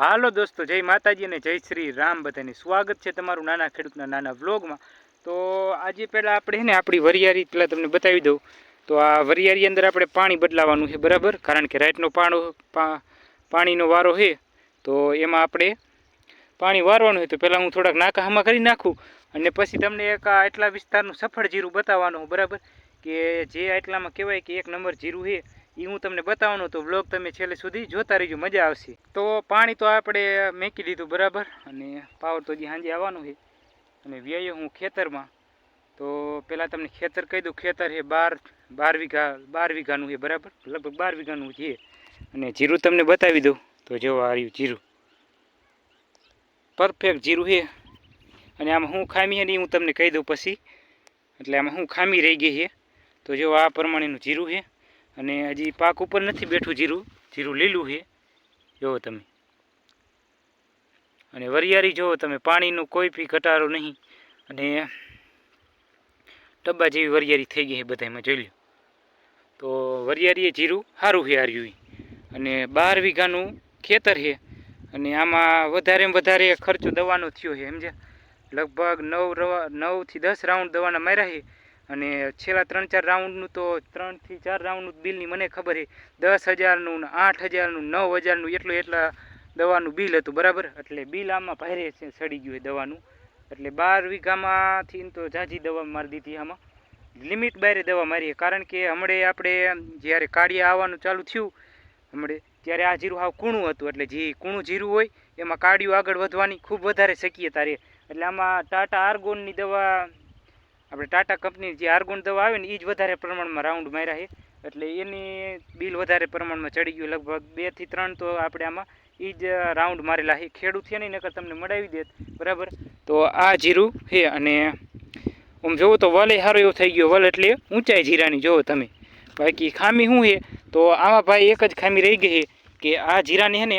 હાલો દોસ્તો, જય માતાજી અને જય શ્રી રામ. બધાને સ્વાગત છે તમારું નાના ખેડૂતના નાના વ્લોગમાં. તો આજે પહેલાં આપણે ને આપણી વરિયાળી, પહેલાં તમને બતાવી દઉં. તો આ વરિયાળી અંદર આપણે પાણી બદલાવાનું છે, બરાબર? કારણ કે રાઈટનો પાણો પાણીનો વારો છે. તો એમાં આપણે પાણી વારવાનું હોય તો પહેલાં હું થોડાક નાકા હામાં કરી નાખું અને પછી તમને એક આ એટલા વિસ્તારનું સફળ જીરું બતાવવાનું બરાબર? કે જે આટલામાં કહેવાય કે એક નંબર જીરું છે. એ હું તમને બતાવવાનું તો બ્લોગ તમે છેલ્લે સુધી જોતા રહીજો, મજા આવશે. તો પાણી તો આપણે મેકી દીધું, બરાબર? અને પાવર તો હજી સાંજે આવવાનું છે. અને વ્યય હું ખેતરમાં. તો પહેલાં તમને ખેતર કહી દઉં, ખેતર છે બાર બાર વીઘા, બાર વીઘાનું છે, બરાબર? લગભગ બાર વીઘાનું છે. અને જીરું તમને બતાવી દઉં. તો જો આ રહ્યું જીરું. પરફેક્ટ જીરું છે. અને આમાં હું ખામી છે ને હું તમને કહી દઉં પછી. એટલે આમાં હું ખામી રહી ગઈ છે. તો જો આ પ્રમાણેનું જીરું છે. અને હજી પાક ઉપર નથી બેઠું જીરું. જીરું લીલું છે. જુઓ તમે. અને વરિયાળી જુઓ તમે, પાણીનું કોઈ બી ઘટાડો નહીં. અને ડબ્બા જેવી વરિયાળી થઈ ગઈ છે બધામાં જોઈ લો તો વરિયાળીએ જીરું સારું છે હાર્યું. અને બાર વીઘાનું ખેતર છે. અને આમાં વધારેમાં વધારે ખર્ચો દવાનો થયો છે, સમજ્યા? લગભગ નવ નવથી દસ રાઉન્ડ દવાના માર્યા છે. અને છેલ્લા ત્રણ ચાર રાઉન્ડનું તો ત્રણથી ચાર રાઉન્ડનું બિલની મને ખબર છે. દસ હજારનું આઠ હજારનું નવ હજારનું એટલું એટલા દવાનું બિલ હતું, બરાબર? એટલે બિલ આમાં પહેરે છે, સડી ગયું દવાનું. એટલે બાર વીઘામાંથી તો ઝાઝી દવા મારી દીધી આમાં. લિમિટ બહારે દવા મારી કારણ કે હમણે આપણે જ્યારે કાળિયા આવવાનું ચાલુ થયું, હમણે ત્યારે આ જીરું હાવ કૂણું હતું. એટલે જે કૂણું જીરું હોય, એમાં કાળિયું આગળ વધવાની ખૂબ વધારે શક્યતા રહે. એટલે આમાં ટાટા આર્ગોનની દવા આપણે ટાટા કંપની જે આર્ગુન દવા આવે ને એ જ વધારે પ્રમાણમાં રાઉન્ડ માર્યા છે. એટલે એની બિલ વધારે પ્રમાણમાં ચડી ગયું. લગભગ બેથી ત્રણ તો આપણે આમાં એ જ રાઉન્ડ મારેલા છે. ખેડૂત છે નહીં નકર તમને મળાવી દેત બરાબર? તો આ જીરું છે અને આમ જોવો તો વલે સારો એવો થઈ ગયો. વલ એટલે ઊંચાઈ જીરાની. જોવો તમે. બાકી ખામી શું છે? તો આમાં ભાઈ એક જ ખામી રહી ગઈ કે આ જીરાને છે ને,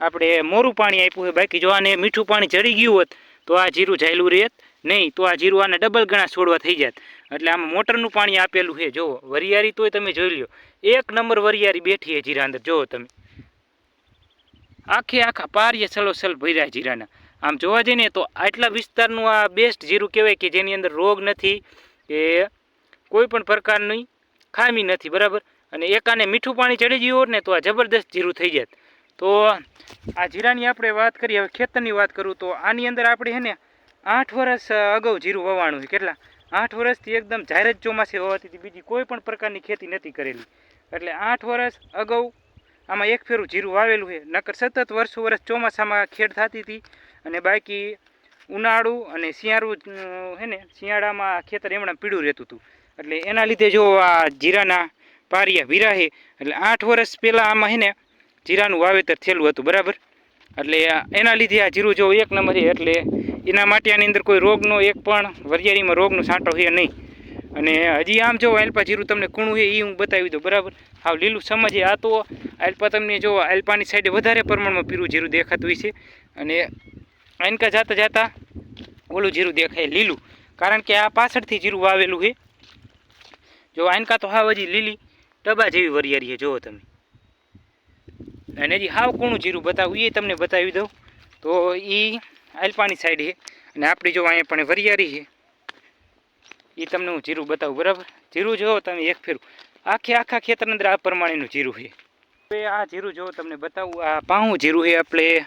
આપણે મોરું પાણી આપ્યું છે. બાકી જો આને મીઠું પાણી ચડી ગયું હોત તો આ જીરું જાયેલું રહેત. નહીં, તો આ જીરું આને ડબલ ગણા છોડવા થઈ જાત. એટલે આમાં મોટરનું પાણી આપેલું છે. જુઓ, વરિયાળી તોય તમે જોઈ લ્યો. એક નંબર વરિયાળી બેઠી છે જીરા અંદર. જુઓ તમે. આખે આખા પારીએ સલોસલ ભર્યા જીરાના. આમ જોવા જઈએ તો આટલા વિસ્તારનું આ બેસ્ટ જીરું કહેવાય કે જેની અંદર રોગ નથી, કે કોઈ પણ પ્રકારની ખામી નથી, બરાબર? અને એકાને મીઠું પાણી ચડી ગયું ને તો આ જબરદસ્ત જીરું થઈ જાત. તો આ જીરાની આપણે વાત કરીએ, હવે ખેતરની વાત કરું તો આની અંદર આપણે છે ને આઠ વર્ષ અગાઉ જીરું વવાણું છે. કેટલા? આઠ વર્ષથી એકદમ જાહેર જ ચોમાસે હોવાથી બીજી કોઈ પણ પ્રકારની ખેતી નથી કરેલી. એટલે આઠ વર્ષ અગાઉ આમાં એક ફેરું જીરું વાવેલું છે. નકર સતત વર્ષો વર્ષ ચોમાસામાં ખેડ થતી હતી અને બાકી ઉનાળુ અને શિયાળુ હે ને, શિયાળામાં ખેતર એમણા પીળું રહેતું હતું. એટલે એના લીધે જો આ જીરાના પારિયા વીરા છે, એટલે આઠ વર્ષ પહેલાં આમાં હે ને જીરાનું વાવેતર થયેલું હતું. બરાબર? એટલે એના લીધે આ જીરું જો એક નંબર છે, એટલે એના માટે આની અંદર કોઈ રોગનો એક પણ વરિયાળીમાં રોગનો છાંટો છે નહીં. અને હજી આમ જો આલ્પા જીરું તમને કૂણું છે એ હું બતાવી દઉં, બરાબર? હાવ લીલું સમજે આ તો આલ્પા તમને જો આલ્પાની સાઈડે વધારે પ્રમાણમાં પીરું જીરું દેખાતું હોય છે. અને આનકા જાતા જાતા ઓલું જીરું દેખાય લીલું. કારણ કે આ પાછળથી જીરું વાવેલું છે. જો આનકા તો હાવ હજી લીલી ડબ્બા જેવી વરિયારી છે જુઓ તમે. અને હજી હાવ કોણું જીરું બતાવું એ તમને બતાવી દઉં. તો એ આલ્પાની સાઈડ છે. અને આપણી જો અહીંયા પણ વરિયારી છે. એ તમને હું જીરું બતાવું, બરાબર? જીરું જુઓ તમે એક ફેરું. આખે આખા ખેતર અંદર આ પ્રમાણેનું જીરું છે. હવે આ જીરું જોવો તમને બતાવું, આ પાહું જીરું છે આપણે.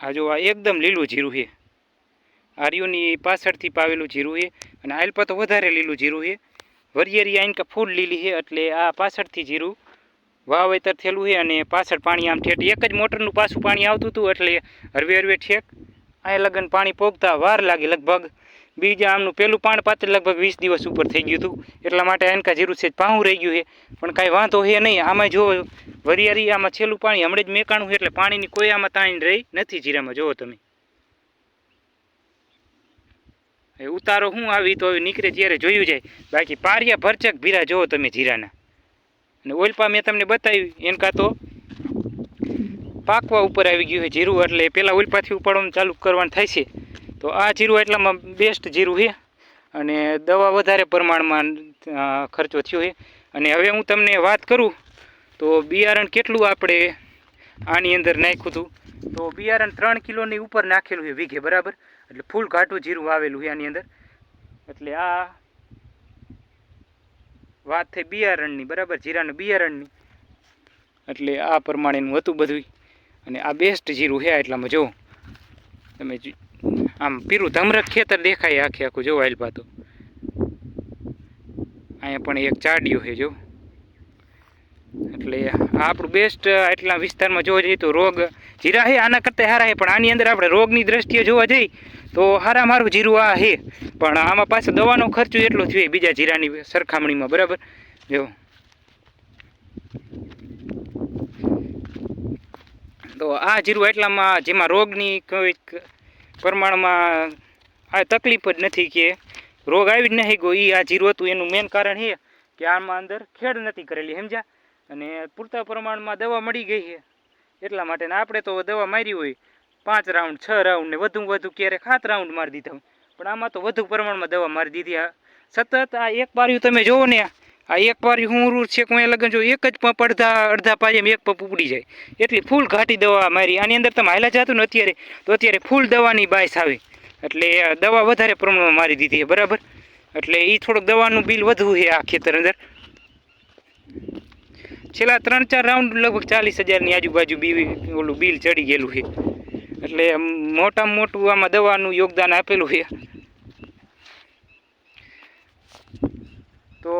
આ જો આ એકદમ લીલું જીરું છે. આર્યુની પાછળથી પાવેલું જીરું છે. અને આલપા તો વધારે લીલું જીરું છે. વરિયેરી આઈનકા ફૂલ લીલી છે, એટલે આ પાછળથી જીરું વાવેતર થયેલું છે અને પાછળ પાણી આમ ઠેઠ એક જ મોટરનું પાછું પાણી આવતું હતું એટલે હરવે હરવે ઠેક આ લગન પાણી પોગતા વાર લાગી. લગભગ બીજા આમનું પેલું પાણ પાત્ર લગભગ વીસ દિવસ ઉપર થઈ ગયું હતું. એટલા માટે એનકા જીરું છે પાહું રહી ગયું છે. પણ કાંઈ વાંધો છે નહીં. આમાં જો વરિયાળી આમાં છેલ્લું પાણી હમણાં જ મેકાણું એટલે પાણીની કોઈ આમાં તાણી રહી નથી જીરામાં. જુઓ તમે. ઉતારો હું આવી તો હવે નીકળે ત્યારે જોયું જાય. બાકી પારિયા ભરચક ભીરા જુઓ તમે જીરાના. અને ઓલપા મેં તમને બતાવ્યું એનકા તો પાકવા ઉપર આવી ગયું છે જીરું, એટલે પહેલાં ઓલપાથી ઉપાડવાનું ચાલુ કરવાનું થાય છે. તો આ જીરું એટલામાં બેસ્ટ જીરું છે. અને દવા વધારે પ્રમાણમાં ખર્ચો થયો છે. અને હવે હું તમને વાત કરું, તો બિયારણ કેટલું આપણે આની અંદર નાખ્યું હતું? તો બિયારણ ત્રણ કિલોની ઉપર નાખેલું છે વીઘે, બરાબર? એટલે ફૂલ ઘાટું જીરું આવેલું છે આની અંદર. એટલે આ વાત થઈ બિયારણની, બરાબર? જીરાનું બિયારણની. એટલે આ પ્રમાણેનું હતું બધું અને આ બેસ્ટ જીરું છે એટલામાં જો તમે આમ પીરું ધમરક ખેતર દેખાય આખે આખું જો આયલ તો. અહીંયા પણ એક ચાડ્યું છે જો એટલે આપણું બેસ્ટ એટલા વિસ્તારમાં જોવા જઈએ તો રોગ, જીરા છે આના કરતાં સારા છે, પણ આની અંદર આપણે રોગની દ્રષ્ટિએ જોવા જઈએ તો હારા મારું જીરું આ છે પણ આમાં પાછો દવાનો ખર્ચો એટલો થયો બીજા જીરાની સરખામણીમાં, બરાબર? જો. તો આ જીરું એટલામાં, જેમાં રોગની કોઈક પ્રમાણમાં આ તકલીફ જ નથી કે રોગ આવી જ નહીં ગયો એ આ જીરું હતું, એનું મેન કારણ છે કે આમાં અંદર ખેડ નથી કરેલી, સમજ્યા? અને પૂરતા પ્રમાણમાં દવા મળી ગઈ છે એટલા માટે આપણે તો દવા મારી હોય પાંચ રાઉન્ડ છ રાઉન્ડ ને વધુ વધુ ક્યારેક સાત રાઉન્ડ મારી દીધા પણ આમાં તો વધુ પ્રમાણમાં દવા મારી દીધી આ. સતત આ એક પાર્યું તમે જોવો ને, આ એક પાર્યું હું રૂર છે કોઈ લગન જો એક જ પંપ અડધા અડધા પાયે એક પંપ ઉપડી જાય. એટલી ફૂલ ઘાટી દવા મારી. આની અંદર તમે હાલા જતું ને અત્યારે, તો અત્યારે ફૂલ દવાની બાયસ આવે. એટલે દવા વધારે પ્રમાણમાં મારી દીધી છે, બરાબર? એટલે એ થોડુંક દવાનું બિલ વધુ છે આ ખેતર અંદર. છેલ્લા ત્રણ ચાર રાઉન્ડ લગભગ ચાલીસ હજારની આજુબાજુ બી ઓલું બિલ ચડી ગયેલું છે. એટલે મોટામાં મોટું આમાં દવાનું યોગદાન આપેલું છે. તો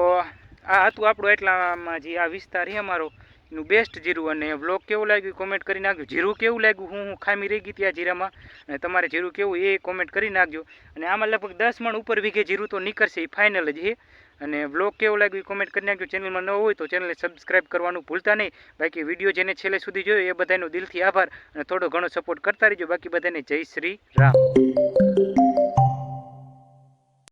આ હતું આપણું એટલામાં જે આ વિસ્તાર છે અમારો, એનું બેસ્ટ જીરું. અને બ્લોગ કેવું લાગ્યું કોમેન્ટ કરી નાખજો. જીરું કેવું લાગ્યું? હું હું ખામી રહી ગઈ ત્યાં જીરામાં. અને તમારે જીરું કેવું એ કોમેન્ટ કરી નાખજો. અને આમાં લગભગ દસ મણ ઉપર વીઘે જીરું તો નીકળશે, એ ફાઇનલ જ છે. અને બ્લોગ કેવું લાગ્યું કોમેન્ટ કરી નાખજો. ચેનલમાં ન હોય તો ચેનલને સબસ્ક્રાઇબ કરવાનું ભૂલતા નહીં. બાકી વીડિયો જેને છેલ્લે સુધી જોયો એ બધાનો દિલથી આભાર અને થોડો ઘણો સપોર્ટ કરતા રહેજો. બાકી બધાને જય શ્રી રામ.